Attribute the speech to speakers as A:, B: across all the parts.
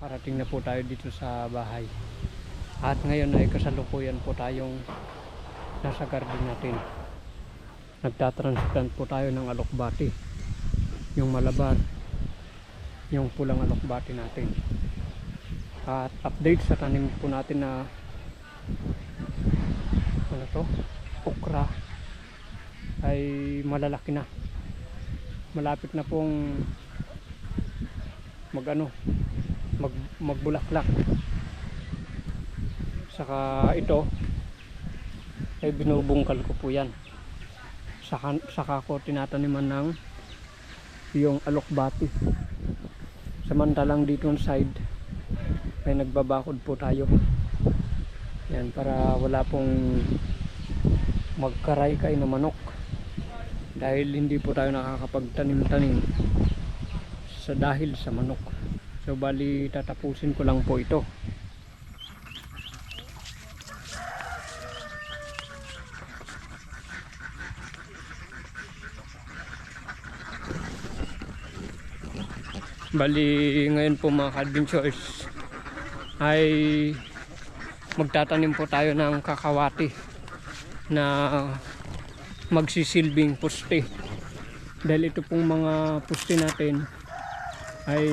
A: Nakarating na po tayo dito sa bahay. At ngayon ay kasalukuyan po tayong nasa garden natin. Nagtatransplant po tayo ng alokbati. Yung malabar. Yung pulang alokbati natin. At update sa tanim po natin na ano to? Okra ay malalaki na. Malapit na pong magano mag magbulaklak. Saka ito ay binubungkal ko po yan. Saka, saka ko tinataniman ng yung alokbati. Samantalang dito sa side ay nagbabakod po tayo. Yan para wala pong magkaray-kay na manok. Dahil hindi po tayo nakakapagtanim-tanim sa dahil sa manok so bali tatapusin ko lang po ito. Bali ngayon po mga adventures ay magtatanim po tayo ng kakawati na magsisilbing puste. Dahil ito pong mga puste natin ay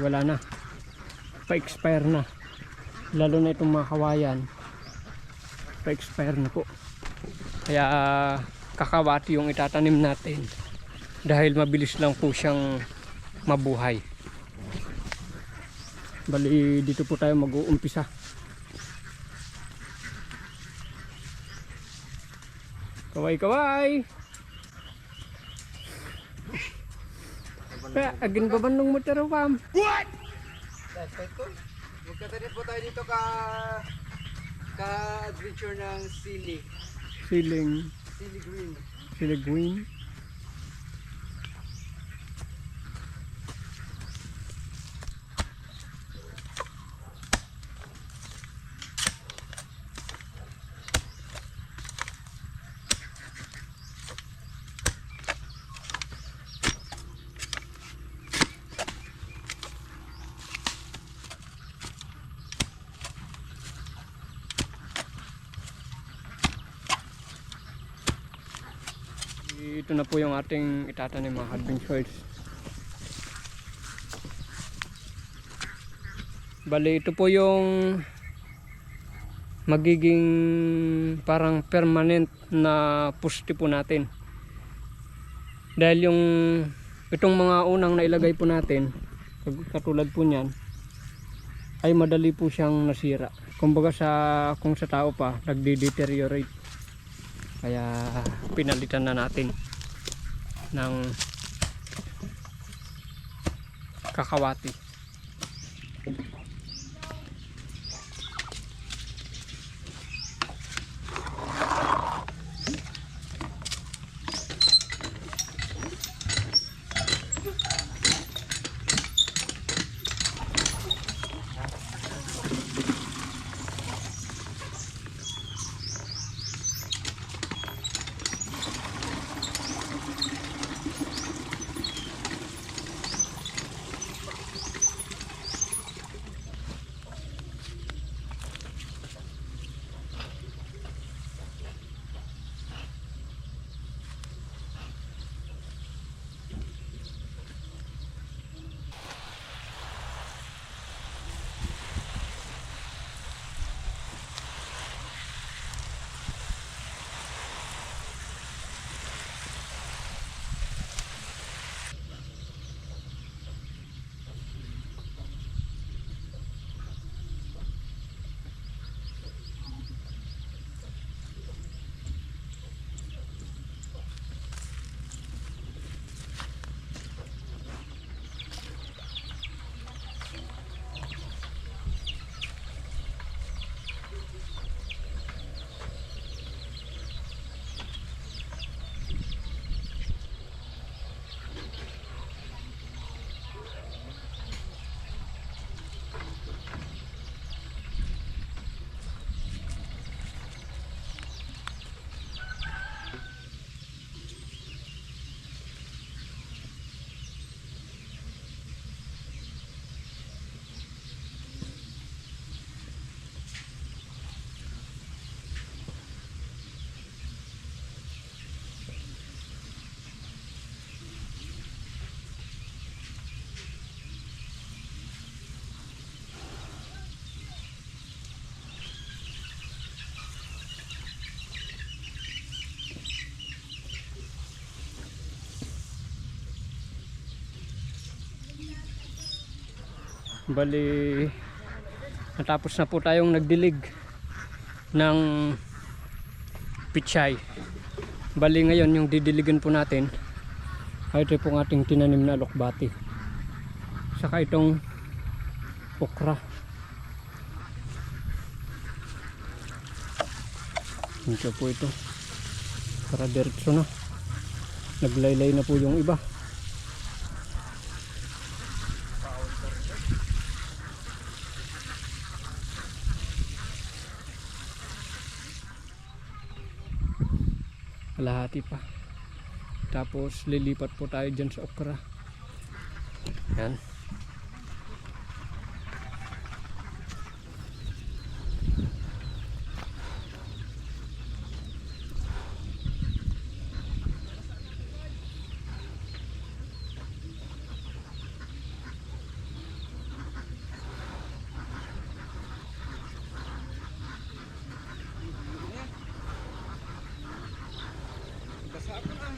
A: wala na. Pa-expire na. Lalo na itong mga kawayan pa-expire na po. Kaya kakawati yung itatanim natin. Dahil mabilis lang po siyang mabuhay. Bali dito po tayo mag-uumpisa. Kaway kaway agin ba bandong mo taro pam
B: Magkatanim po tayo dito ka ka adventure ng Silly.
A: siling
B: Silly Green.
A: siligwin ito na po yung ating itatanim mga adventures bali ito po yung magiging parang permanent na puste po natin. Dahil yung itong mga unang nailagay po natin katulad po niyan ay madali po siyang nasira. Kumbaga sa kung sa tao pa nagde-deteriorate. Kaya pinalitan na natin ng kakawati Bali, natapos na po tayong nagdilig ng pichay. Bali ngayon yung didiligan po natin ay ito pong ating tinanim na alokbati. Saka itong okra. Ito po ito. Para diretso na. Naglaylay na po yung iba. Kalahati pa. Tapos lilipat po tayo dyan sa okra. Yan.
B: Basa ko na.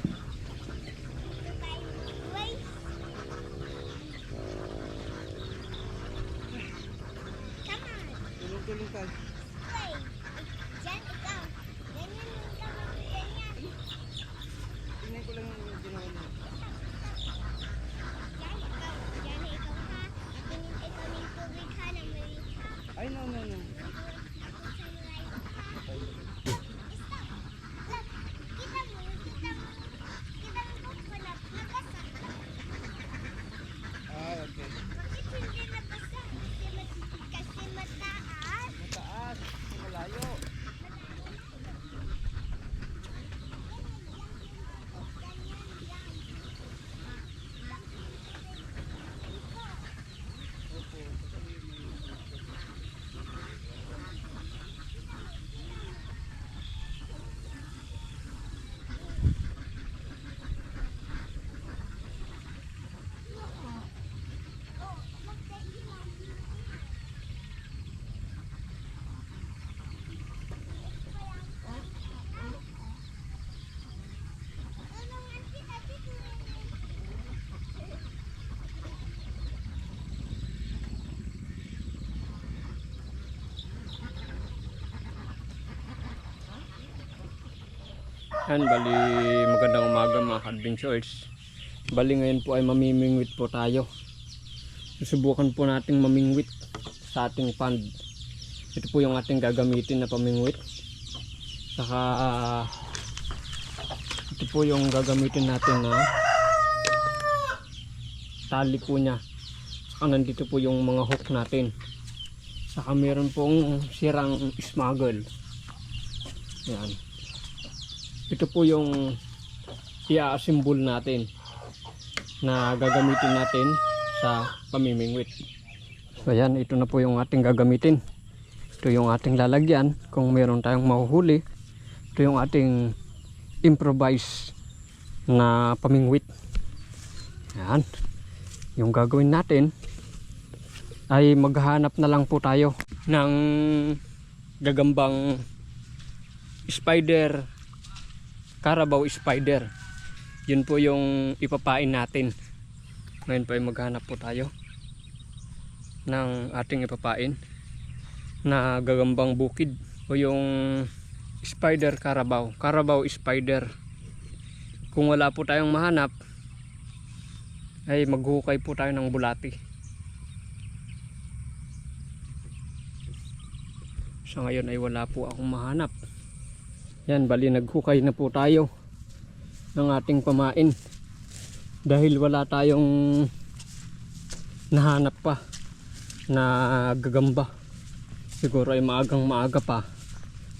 B: Tulong-tulong tayo. Tingnan ko lang yung ginawa niya. Ay, no, no, no. Ah, okay.
C: Kasi mataas.
B: Mataas. Malayo.
A: Yan, bali magandang umaga mga adventures. Bali ngayon po ay mamimingwit po tayo. Susubukan po nating mamingwit sa ating pond. Ito po yung ating gagamitin na pamingwit. Saka ah, ito po yung gagamitin natin na tali po niya. Saka nandito po yung mga hook natin. Saka meron pong sirang smuggle. Yan ito po yung i-assemble natin na gagamitin natin sa pamimingwit. So ayan, ito na po yung ating gagamitin. Ito yung ating lalagyan kung meron tayong mahuhuli. Ito yung ating improvise na pamingwit. Ayan. Yung gagawin natin ay maghanap na lang po tayo ng gagambang spider Carabao Spider. Yun po yung ipapain natin. Ngayon po ay maghanap po tayo ng ating ipapain na gagambang bukid o yung Spider Carabao. Carabao Spider. Kung wala po tayong mahanap ay maghukay po tayo ng bulati. Sa ngayon ay wala po akong mahanap. Yan, bali naghukay na po tayo ng ating pamain. Dahil wala tayong nahanap pa na gagamba. Siguro ay maagang maaga pa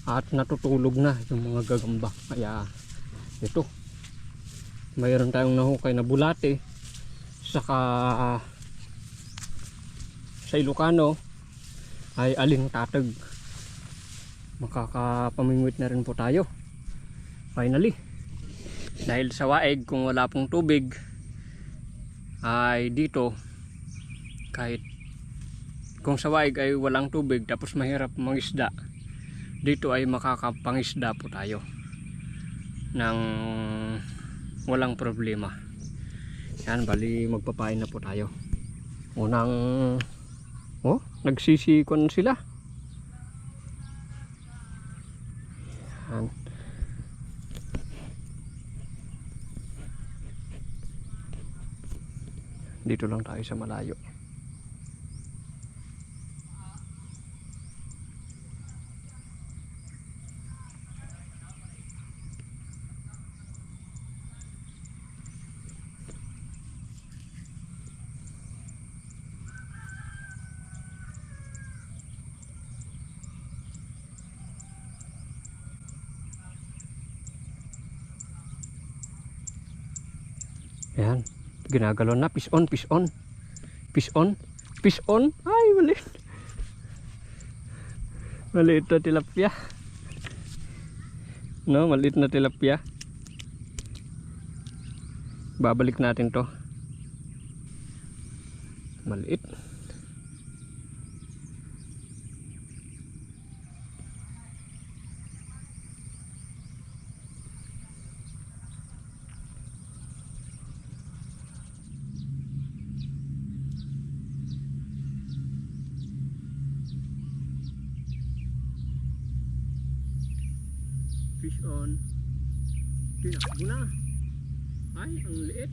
A: at natutulog na yung mga gagamba. Kaya ito, mayroon tayong nahukay na bulate saka sa Ilocano ay aling tatag makakapamingwit na rin po tayo. Finally. Dahil sa waeg kung wala pong tubig ay dito kahit kung sa waeg ay walang tubig tapos mahirap mangisda dito ay makakapangisda po tayo ng walang problema. Yan bali magpapain na po tayo. Unang Oh, nagsisikon sila. Dito lang tayo sa malayo. Ayan. Ginagalaw na. Fish on, fish on. Fish on. Fish on. Ay, maliit. Maliit na tilapia. No, maliit na tilapia. Babalik natin to. Maliit. Fish on. Tinakbo na. Ay, ang liit.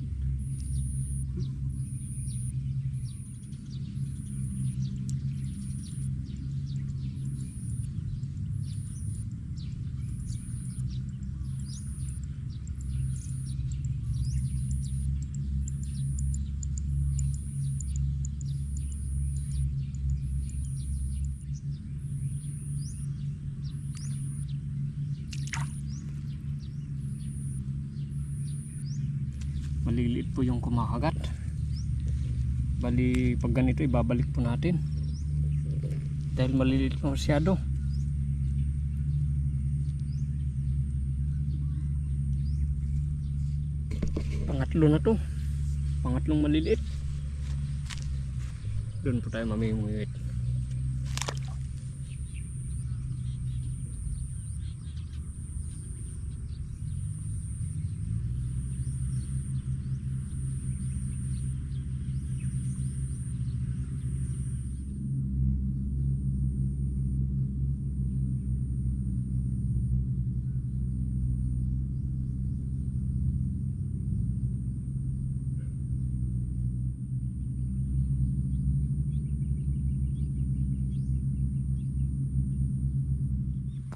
A: Maliliit po yung kumakagat. Bali pag ganito ibabalik po natin. Dahil maliliit po masyado. Pangatlo na to. Pangatlong maliliit. Doon po tayo mamimuyit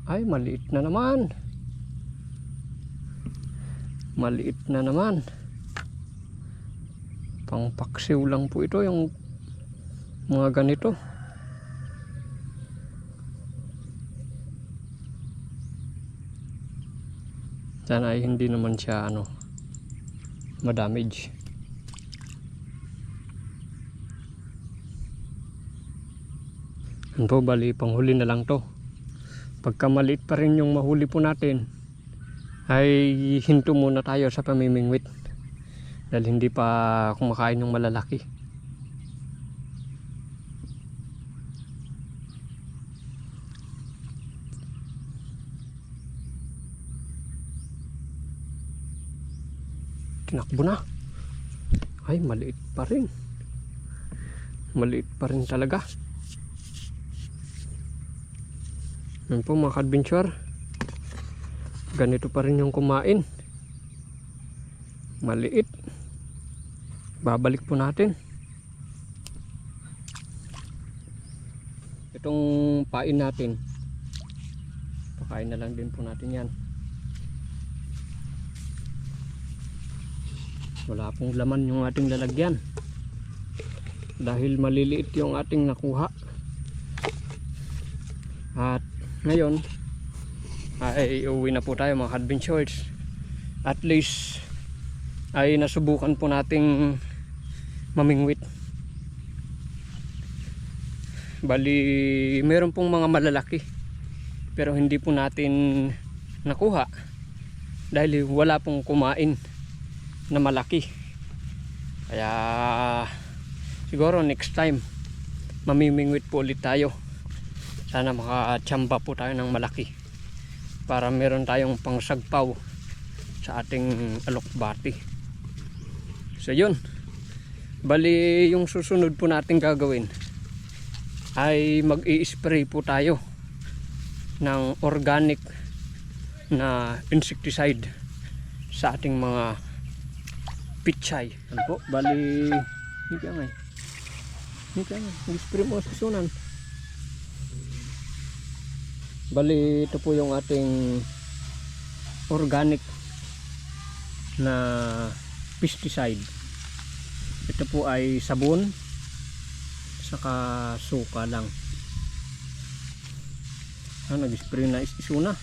A: Ay, maliit na naman. Maliit na naman. Pangpaksiw lang po ito yung mga ganito. Sana ay hindi naman siya ano madamage. Ano po, bali panghuli na lang to pagka maliit pa rin yung mahuli po natin ay hinto muna tayo sa pamimingwit. Dahil hindi pa kumakain yung malalaki. Tinakbo na. Ay maliit pa rin. Maliit pa rin talaga Yan po mga adventure Ganito pa rin yung kumain. Maliit. Babalik po natin. Itong pain natin. Pakain na lang din po natin yan. Wala pong laman yung ating lalagyan. Dahil maliliit yung ating nakuha. At ngayon ay uwi na po tayo mga adventures at least ay nasubukan po nating mamingwit. Bali meron pong mga malalaki pero hindi po natin nakuha dahil wala pong kumain na malaki. Kaya siguro next time mamimingwit po ulit tayo sana makachamba po tayo ng malaki para meron tayong pangsagpaw sa ating alokbati so yun bali yung susunod po natin gagawin ay mag spray po tayo ng organic na insecticide sa ating mga pichay. Ano po? Bali, hindi ka ngay. Hindi ka ngay. Mag-spray mo sa sunan. Bali, ito po yung ating organic na pesticide. Ito po ay sabon saka suka lang. Ah, nag-spray na is isuna.